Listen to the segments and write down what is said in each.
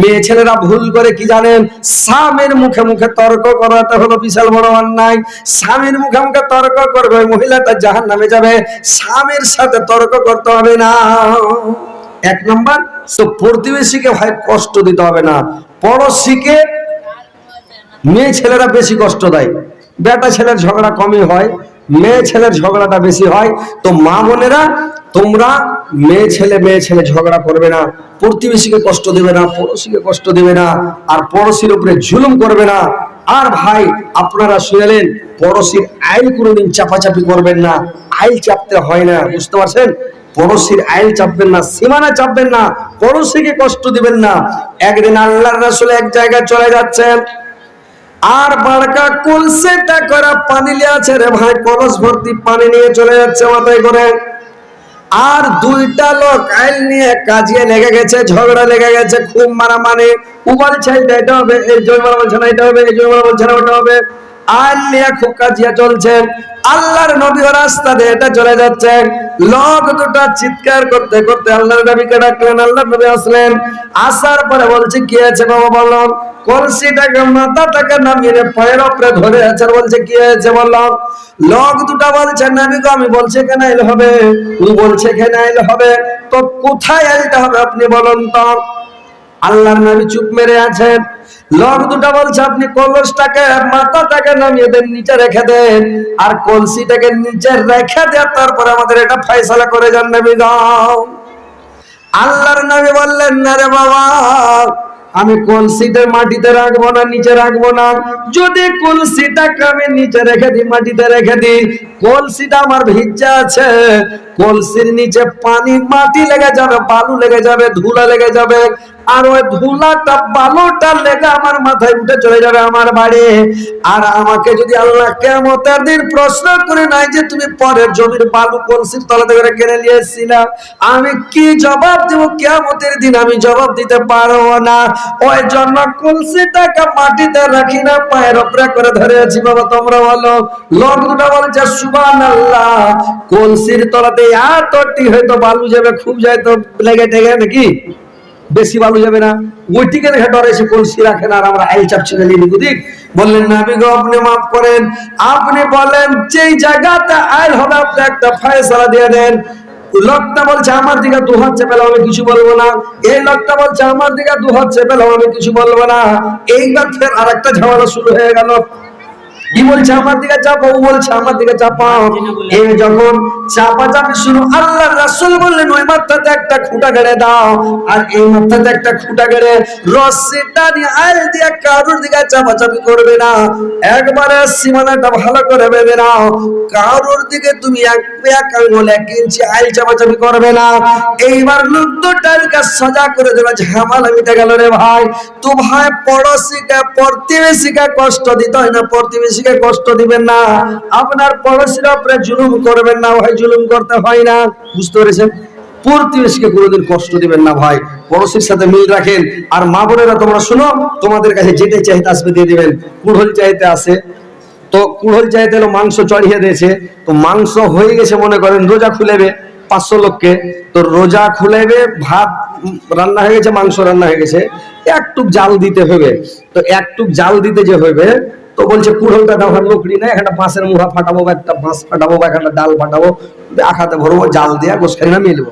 মেয়ে ছেলেরা ভুল করে কি জানেন? স্বামীর মুখে মুখে তর্ক করাটা হলো বিশাল বড় অন্যায়। স্বামীর মুখে মুখে তর্ক করবে মহিলাটা জাহান নামে যাবে। স্বামীর সাথে তর্ক করতে হবে না। এক নম্বর তো প্রতিবেশীকে ভাই কষ্ট দিতে হবে না। পড়োশিকে মেয়ে ছেলেরা বেশি কষ্ট দেয়। বেটা ছেলের ঝগড়া কমই হয়, মেয়ে ছেলের ঝগড়াটা বেশি হয়। তো মা বোনেরা তোমরা মেয়ে ছেলে মেয়ে ছেলে ঝগড়া করবে না, প্রতিবেশীকে কষ্ট দেবে না, পড়োশিকে কষ্ট দেবে না, আর পড়োশির উপরে জুলুম করবে না। আর ভাই, আপনারা শুনেলেন পড়োশির আইল কোনোদিন চাপাচাপি করবেন না, আইল চাপতে হয় না, বুঝতে পারছেন? পড়োশির আইল চাপবেন না, সীমানা চাপবেন না, পড়োশিকে কষ্ট দিবেন না। একদিন আল্লাহর রাসূল এক জায়গায় চলে যাচ্ছেন। আর বাড়কা কলসেটা করা পানি লিয়ে আছে রে ভাই, কলস ভর্তি পানি নিয়ে চলে যাচ্ছে মাথায় করে। আর দুইটা লোক আইল নিয়ে কাজিয়ে লেগে গেছে, ঝগড়া লেগে গেছে, খুব মারামারি। ও বলছে এটা হবে, এই জয়মালা বলছে না, এটা হবে, এই জয়মালা বলছে না, ওটা হবে। আইল নিয়ে খুব কাজিয়া চলছে। আল্লাহর নবী রাস্তা দিয়ে এটা চলে যাচ্ছে। লোক দুটা চিৎকার করতে করতে আল্লাহর নবীকে ডাকলেন, আল্লাহর নবী আসলেন। আসার পরে বলছে, কি আছে বাবা বললাম কলসিটাকে মাথাটাকে নামিয়ে পায়ের উপরে ধরে আছে বলছে, কি হয়েছে বললাম লোক দুটা বলছে নবী গো। আমি বলছে, কেন এলে হবে? ও বলছে, কেন এলে হবে? তো কোথায় এলতে হবে আপনি বলুন তো? আল্লাহর নবী চুপ মেরে আছেন। লোক দুটা বলছে, আপনি কলসটাকে মাথাটাকে নামিয়ে দেন, নিচে রেখে দেন। আর কলসিটাকে নিচে রেখে দেন, তারপরে আমাদের এটা ফয়সালা করে যান নবী গাও আল্লাহর নবী বললেন, না রে বাবা আমি কলসিটা মাটিতে রাখব না, নিচে রাখব না। যদি কলসিটাকে আমি নিচে রেখে দিই, মাটিতে রেখে দিই, কলসিটা আমার ভিজা আছে কলসির নিচে পানি, মাটি লেগে যাবে, বালু লেগে যাবে, ধুলা লেগে যাবে। আর ওই ধুলাটা, বালুটা লেগে আমার মাথায় উঠে চলে যাবে আমার বাড়ি। আর আমাকে যদি আল্লাহ কেমতের দিন প্রশ্ন করে নাই যে তুমি পরের জমির বালু কলসির তলাতে করে কেড়ে নিয়ে আমি কি জবাব দেবো? কেমতের দিন আমি জবাব দিতে পারব না। ওই জন্য কলসিটাকে মাটিতে রাখি না, পায়ের উপরে করে ধরে আছি বাবা, তোমরা বলো লোক বলছে সুবান আল্লাহ কলসির তলাতে এতটি হয়তো বালু যাবে, খুব যায় তো লেগে টেগে নাকি? বেশি বালু যাবে না। ওইটিকে দেখে ডরে এসে কলসি আর আমরা আইল চাপছি না লিখি দিক বললেন আপনি মাফ করেন। আপনি বলেন, যেই জায়গাতে আইল হবে, আপনি একটা ফয়সালা দিয়ে দেন। লোকটা বলছে, আমার দিকে দু হাত চেপেলাম আমি কিছু বলব না। এই লোকটা বলছে, আমার দিকে দু হাত চেপেলাম আমি কিছু বলব না। এইবার ফের আরেকটা ঝামেলা শুরু হয়ে গেল। কি বলছে, আমার দিকে চাপো? ও বলছে, আমার দিকে চাপাও। এই যখন চাপা চাপি শুরু। আল্লাহ রাসূল বললেন, ওই মাথাতে একটা খুঁটা গেড়ে দাও। আর এই মাথাতে একটা খুঁটা গেড়ে রশিটা নিয়ে আইল দিয়ে কারুর দিকে চাপা চাপি করবে না। একবারে সীমানাটা ভালো করে বেঁধে নাও। কারুর দিকে তুমি এক এক আঙ্গুল এক ইঞ্চি আইল চাপা চাপি করবে না। এইবার লুদ্দুটালকে সাজা করে দেবে ঝামেলা মিটে গেল রে ভাই। তো ভাই পড়োশিকে, প্রতিবেশীকে কষ্ট দিতে হয় না, প্রতিবেশীকে কষ্ট দিবেন না। আপনার পড়োশির উপরে জুলুম করবেন না ভাই জুলুম করতে হয় না। বুঝতে পেরেছেন? প্রতিবেশীকে কোনোদিন কষ্ট দিবেন না ভাই। পড়োশির সাথে মিল রাখেন। আর মা বোনেরা, তোমরা শুনো, তোমাদের কাছে যেটা চাইতে আসবে দিয়ে দিবেন। কুড়হল চাইতে আসে তো কুড়হল চাইতে এলো মাংস চড়িয়ে দিয়েছে। তো মাংস হয়ে গেছে, মনে করেন, রোজা খুলেবে পাঁচশো লোককে। তো রোজা খুলেবে, ভাত রান্না হয়ে গেছে, মাংস রান্না হয়ে গেছে। একটুক জাল দিতে হবে। তো একটুক জাল দিতে যে হবে তো বলছে কুড়হলটা দাও আর লকড়ি না একটা বাঁশের মুহা ফাটাবো বা একটা বাঁশ ফাটাবো, বা একটা ডাল ফাটাবো আখাতে ভরবো, জাল দিয়া গোসখানি না মিলবো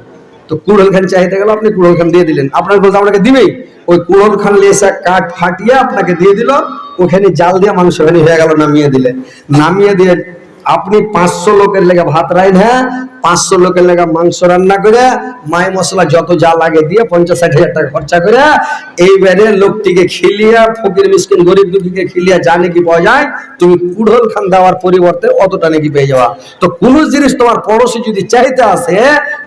তো কুড়হল খান চাইতে গেল, আপনি কুড়হল খান দিয়ে দিলেন। আপনার বলতে আপনাকে দিবেই। ওই কুড়হল খান লেসা কাঠ ফাটিয়ে আপনাকে দিয়ে দিল, ওখানে জাল দিয়ে মানুষ খানি হয়ে গেল, নামিয়ে দিলে। নামিয়ে দিয়ে আপনি পাঁচশো লোকের লেগে ভাত রাইন হ্যাঁ পাঁচশো লোকের লেগে মাংস রান্না করে মাই মশলা যত যা লাগে দিয়ে পঞ্চাশ ষাট হাজার টাকা খরচা করে এইবারে লোকটিকে খিলিয়া, ফকির, মিসকিন, গরিব দুঃখীকে খিলিয়া যা নাকি পাওয়া যায়, তুমি কুড়হল খান দেওয়ার পরিবর্তে অতটা নাকি পেয়ে যাওয়া। তো কোন জিনিস তোমার পড়োশি যদি চাইতে আসে,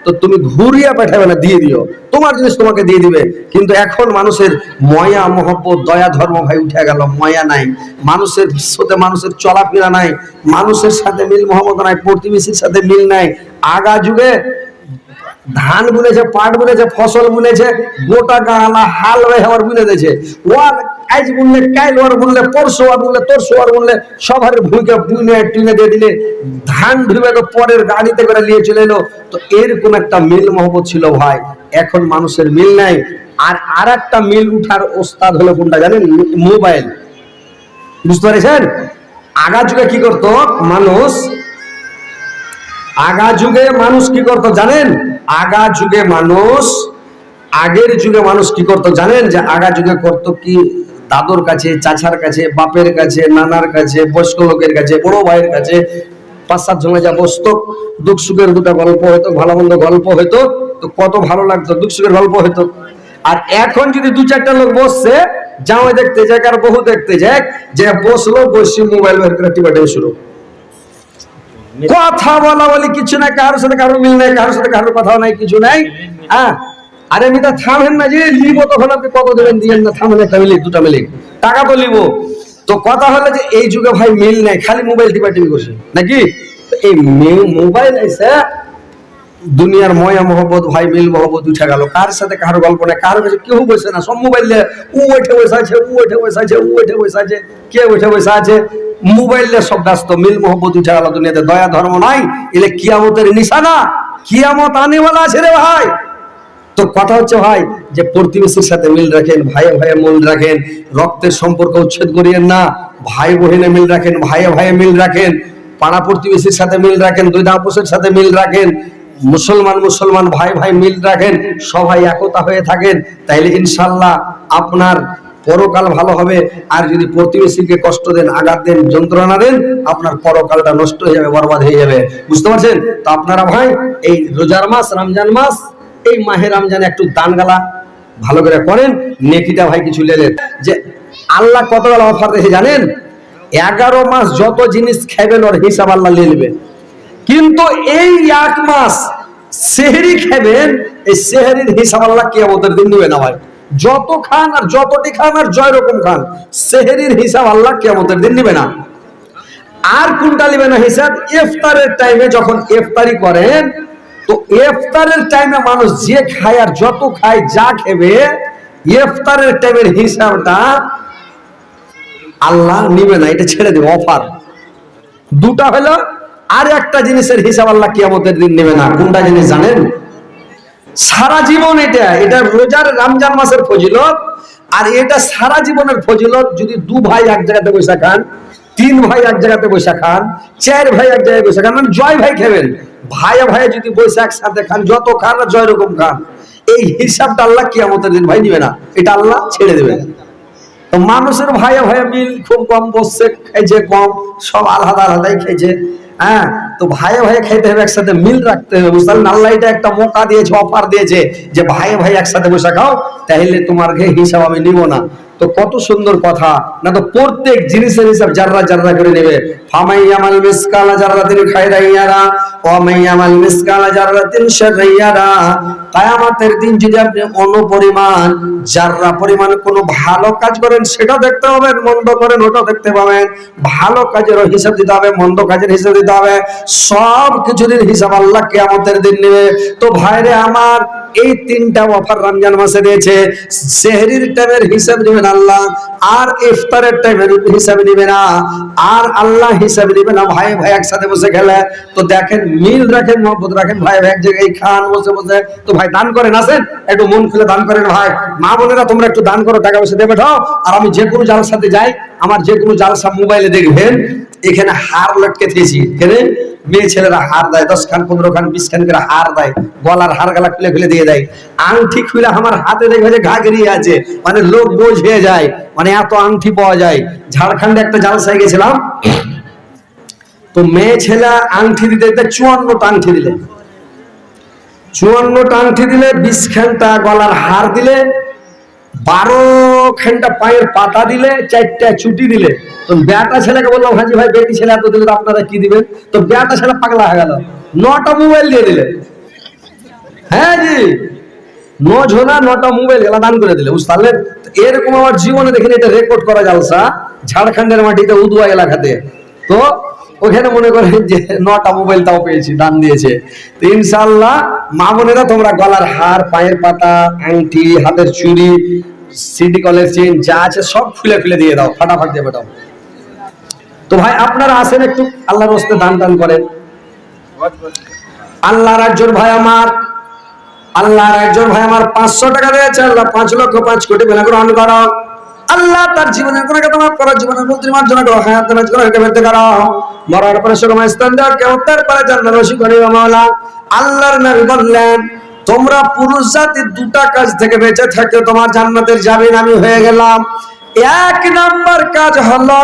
তো তুমি ঘুরিয়া পাঠাবে না, দিয়ে দিও। তোমার জিনিস তোমাকে দিয়ে দিবে। কিন্তু এখন মানুষের ময়া, মহব্বত, দয়া, ধর্ম ভাই উঠে গেল, ময়া নাই। মানুষের সাথে মানুষের চলাফেরা নাই। মানুষের সাথে মিল, মহব্বত নাই, প্রতিবেশীর সাথে মিল নাই। আগা যুগে ধান বুনেছে, পাট বুনেছে, ফসল বুনেছে, গোটা গালা হাল হয়ে আমার বুনে দিয়েছে। ওয়ার আজ বুনলে কাইল ওয়ার বুনলে পরশু আর বুনলে তরশু আর বুনলে সবার ভূমিকা বুনে, টুনে দিয়ে দিলে। ধান ধুবে তো পরের গাড়িতে করে নিয়ে চলে এলো। তো এরকম একটা মিল মহব্বত ছিল ভাই। এখন মানুষের মিল নাই। আর আর একটা মিল উঠার ওস্তাদ হলো কোনটা জানেন? মোবাইল। বুঝতে পেরেছেন? আগা যুগে কি করতো? মানুষ আগা যুগে মানুষ কি করতো জানেন? আগা যুগে মানুষ, আগের যুগে মানুষ কি করতো জানেন? যে আগা যুগে করতো কি? দাদুর কাছে, চাচার কাছে, বাপের কাছে, নানার কাছে, বয়স্ক লোকের কাছে, বড় ভাইয়ের কাছে, পাঁচ সাত জনে যা বসতো, দুঃখ সুখের দুটা গল্প হতো ভালো মন্দ গল্প হতো তো কত ভালো লাগতো, দুঃখ সুখের গল্প হতো আর এখন যদি দু চারটা লোক বসছে, জামাই দেখতে যাক আর বহু দেখতে যাক, যে বসল, বসে মোবাইল বের করে টিপা টিপা শুরু। কথা বলা বলি কিছু নাই, কারোর সাথে কারোর মিল নাই, কারোর সাথে কারোর কথা নাই, কিছু নাই হ্যাঁ? আরে আমি তা থামেন না যে, লিব তখন আপনি কত দেবেন দিয়েন না, থামেন একটা মিলিক দুটা মিলিক টাকা তো লিব। তো কথা হলো যে, এই যুগে ভাই মিল নাই, খালি মোবাইল টিপা টিপি করছে, নাকি? এই মোবাইল এসে দুনিয়ার ময়া মহব্বত, ভাই মিল মহব্বত উঠে গেল। কার সাথে কার গল্প নেই, কার কাছে কেউ বসে না, সব মোবাইল উ ওইঠে বসে আছে, উ ওইঠে বসে আছে, উ ওইঠে বসে আছে, কে ওইঠে বসে আছে? মোবাইল সব ব্যস্ত, মিল মহব্বত উঠে গেল দুনিয়াতে, দয়া ধর্ম নাই, এলে কিয়ামতের নিশানা, কিয়ামত আনেওয়ালা আছে রে ভাই। তো কথা হচ্ছে ভাই, যে প্রতিবেশীর সাথে মিল রাখেন, ভাইয়ে ভাইয়ে মিল রাখেন, রক্তের সম্পর্ক উচ্ছেদ করিয়েন না, ভাই বোনে মিল রাখেন, ভাইয়ে ভাইয়ে মিল রাখেন, পাড়া প্রতিবেশীর সাথে মিল রাখেন দুই দাপসের সাথে মিল রাখেন, মুসলমান মুসলমান ভাই ভাই মিল রাখেন, সবাই একতা হয়ে থাকেন, তাইলে ইনশাল্লাহ আপনার পরকাল ভালো হবে। আর যদি প্রতিবেশীকে কষ্ট দেন, আঘাত দেন, যন্ত্রণা দেন, আপনার পরকালটা নষ্ট হয়ে যাবে, বরবাদ হয়ে যাবে। বুঝতে পারছেন? তো আপনারা ভাই, এই রোজার মাস, রমজান মাস, এই মাহে রমজানে একটু দান গালা ভালো করে করেন। নেকিটা ভাই কিছু লেলেন যে আল্লাহ কত কতগুলো অফার রেখে জানেন? এগারো মাস যত জিনিস খাইবেন, ওর হিসাব আল্লাহ নেবেন কিন্তু এই এক মাস সেহরি খাবেন এই সেহরির হিসাব আল্লাহ কিয়ামতের দিন নেবে না ভাই। যত খান আর যতটি খান আর জয় রকম খান, সেহরির হিসাব আল্লাহ কিয়ামতের দিন নেবে না। আর কোনটা নেবে না হিসাব? ইফতারের টাইমে যখন ইফতারি করেন, তো ইফতারের টাইমে মানুষ যে খায় আর যত খায়, যা খেবে, ইফতারের টাইমের হিসাবটা আল্লাহ নিবে না, এটা ছেড়ে দেবে, অফার। দুটা হলো, আর একটা জিনিসের হিসাব আল্লাহ কিয়ামতের দিন নেবে না। কোনটা জিনিস জানেন? সারা জীবন এটা এটা রোজার রমজান মাসের ফজিলত, আর এটা সারা জীবনের ফজিলত যদি দু ভাই এক জায়গাতে বসে খান, তিন ভাই এক জায়গাতে বসে খান, চার ভাই এক জায়গায় বসে খান মানে জয় ভাই খাবেন। ভাইয়া ভাইয়া যদি বসে একসাথে খান, যত খান আর জয় রকম খান, এই হিসাবটা আল্লাহ কিয়ামতের দিন ভাই নিবে না, এটা আল্লাহ ছেড়ে দেবে। তো মানুষের ভাইয়া ভাইয়া মিল খুব কম বসছে খাইছে কম, সব আলাদা আলাদাই খাইছে হ্যাঁ তো ভাই ভাইয়া খাইতে হবে, একসাথে মিল রাখতে হবে বুঝলেন আল্লাহ এটা একটা মোকা দিয়েছে, অফার দিয়েছে যে ভাই ভাই একসাথে বসে খাও তাহলে তোমার হিসাব আমি নিব না। তো কত সুন্দর কথা। না তো প্রত্যেক জিনিসের হিসাব জাররা জাররা করে নেবে। ফামাই আমাল মিসকালা জাররাতিন মিসকালা দিন যদি আপনি অনুপরিমাণ পরিমাণ কোনো ভালো কাজ করেন, সেটা দেখতে হবে মন্দ করেন ওটা দেখতে পাবেন। ভালো কাজেরও হিসাব দিতে হবে, মন্দ কাজের হিসাব দিতে হবে। সব কিছুর হিসাব আল্লাহ কিয়ামতের দিন নেবে। তো ভাইরে আমার এই তিনটা অফার রমজান মাসে দিয়েছে। সেহরির টাইমের হিসাব নেবেন আল্লাহ, আর ইফতারের টাইমের হিসাব নেবে না। আর আল্লাহ হিসাব নেবে না, ভাই ভাই একসাথে বসে খেলে। তো দেখেন, মিল রাখেন, মহব্বত রাখেন, ভাই ভাই এক জায়গায় খান বসে বসে। তো ভাই, দান করেন, আসেন। একটু মন খুলে দান করেন, ভাই। মা বোনেরা, তোমরা একটু দান করো, টাকা পয়সা দেবে ঠাও আর আমি যে কোনো জালসাতে যাই, আমার যে কোনো জালসা মোবাইলে দেখবেন, এখানে হার লটকে দিয়েছি। এখানে মেয়ে ছেলেরা হার দেয় দশ খান পনেরো খান বিশ খান করে হার দেয়, গলার হার গালা খুলে খুলে দিয়ে দেয়। আংটি খুলে আমার হাতে দেখবে যে ঘাগরিয়ে আছে মানে লোক বোঝ যায় মানে এত আংটি পাওয়া যায়। ঝাড়খণ্ডে একটা জালসায় গেছিলাম, তো মেয়ে ছেলে আংটি দিতে দিতে চুয়ান্নটা আংটি দিলে। চুয়ান্নটা আংটি দিলে বিশ খানটা গলার হার দিলে বারো খানটা পায়ের পাতা দিলে, চারটা ছুটি দিলে। তো বেটা ছেলেকে বললাম হাজি ভাই, বেটি ছেলে এত দিলে আপনারা কি দিবেন? তো বেটা ছেলে পাগলা হয়ে গেল। নটা মোবাইল দিয়ে দিলে। হ্যাঁ জি। ন ঝোনা নটা মোবাইল গেলা দান করে দিলে, বুঝতে এরকম আমার জীবনে দেখিনি, এটা রেকর্ড করা জালসা। ঝাড়খণ্ডের মাটিতে উদুয়া এলাকাতে। তো ওখানে মনে করেন যে নটা মোবাইল তাও পেয়েছি, দান দিয়েছে। তো ইনশাল্লাহ মা বোনেরা তোমরা গলার হার, পায়ের পাতা, আংটি, হাতের চুড়ি, সিটি কলের চেন, যা আছে সব ফুলে ফুলে দিয়ে দাও, ফাটাফাট দিয়ে বেটাও তো ভাই, আপনারা আসেন একটু, আল্লাহর হস্তে দান দান করেন। আল্লাহ রাজ্যর ভাই আমার, আল্লাহর একজন ভাই আমার পাঁচশো টাকা দিয়েছে, আল্লাহ পাঁচ লক্ষ পাঁচ কোটি বেলা গ্রহণ করো। আল্লাহ তার জীবনের কোনো কথা মাফ করার জীবনের মন্ত্রী মার্জনা করো হায়াত নাজ করো বেঁধে করো মরার পরে সুগমা স্থান দেওয়া কেউ তার পরে জান্নাত রসি করি মাওলা। আল্লাহর নবী বললেন, তোমরা পুরুষ জাতি দুটা কাজ থেকে বেঁচে থাকে তোমার জান্নাতের জামিন আমি হয়ে গেলাম। এক নাম্বার কাজ হলো,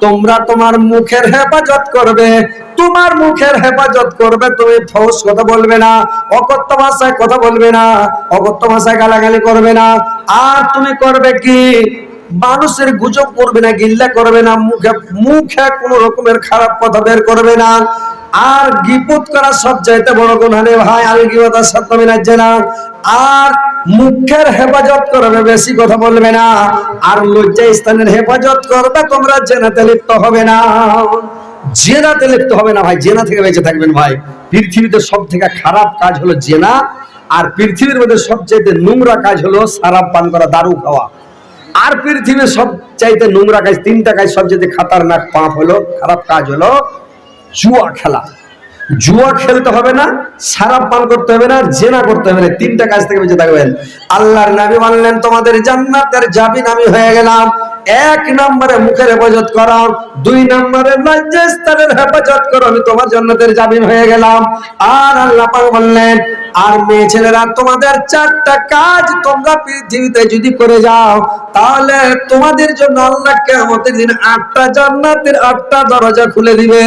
তোমরা তোমার মুখের হেফাজত করবে, তোমার মুখের হেফাজত করবে, তুমি ফৌস কথা বলবে না অকত্য ভাষায় কথা বলবে না অকত্য ভাষায় গালাগালি করবে না। আর তুমি করবে কি? মানুষের গুজব করবে না, গিল্লা করবে না, মুখে মুখে কোনো রকমের খারাপ কথা বের করবে না। আর গিপত করা সব চাইতে বড় গুণ ভাই, আমি গিবতার সাথে রাজ্যে না। আর মুখের হেফাজত করবে, বেশি কথা বলবে না। আর লজ্জা স্থানের হেফাজত করবে, তোমরা জেনাতে লিপ্ত হবে না। জেনাতে লিপ্ত হবে না ভাই, জেনা থেকে বেঁচে থাকবেন ভাই। পৃথিবীতে সব থেকে খারাপ কাজ হলো জেনা, আর পৃথিবীর মধ্যে সবচেয়ে নোংরা কাজ হলো সারাপ পান করা, দারু খাওয়া। আর পৃথিবীর সব চাইতে নোংরা কাজ, তিনটা কাজ সবচেয়ে খাতারনাক পাপ হলো, খারাপ কাজ হলো জুয়া খেলা। জুয়া খেলতে হবে না, সারাপ পান করতে হবে না জেনা করতে হবে না। তিনটা কাজ থেকে বেঁচে থাকবেন। আল্লাহর নবী মানলেন তোমাদের জান্নাতের জাবিন আমি হয়ে গেলাম। এক নম্বরে মুখের হেফাজত করো দুই নম্বরে লজ্জাস্থানের হেফাজত করো, আমি তোমার জান্নাতের জামিন হয়ে গেলাম। আর আল্লাহ পাক বললেন, আর মেয়ে ছেলেরা, তোমাদের চারটা কাজ তোমরা পৃথিবীতে যদি করে যাও, তাহলে তোমাদের জন্য আল্লাহ কেমতের দিন আটটা জান্নাতের আটটা দরজা খুলে দিবে।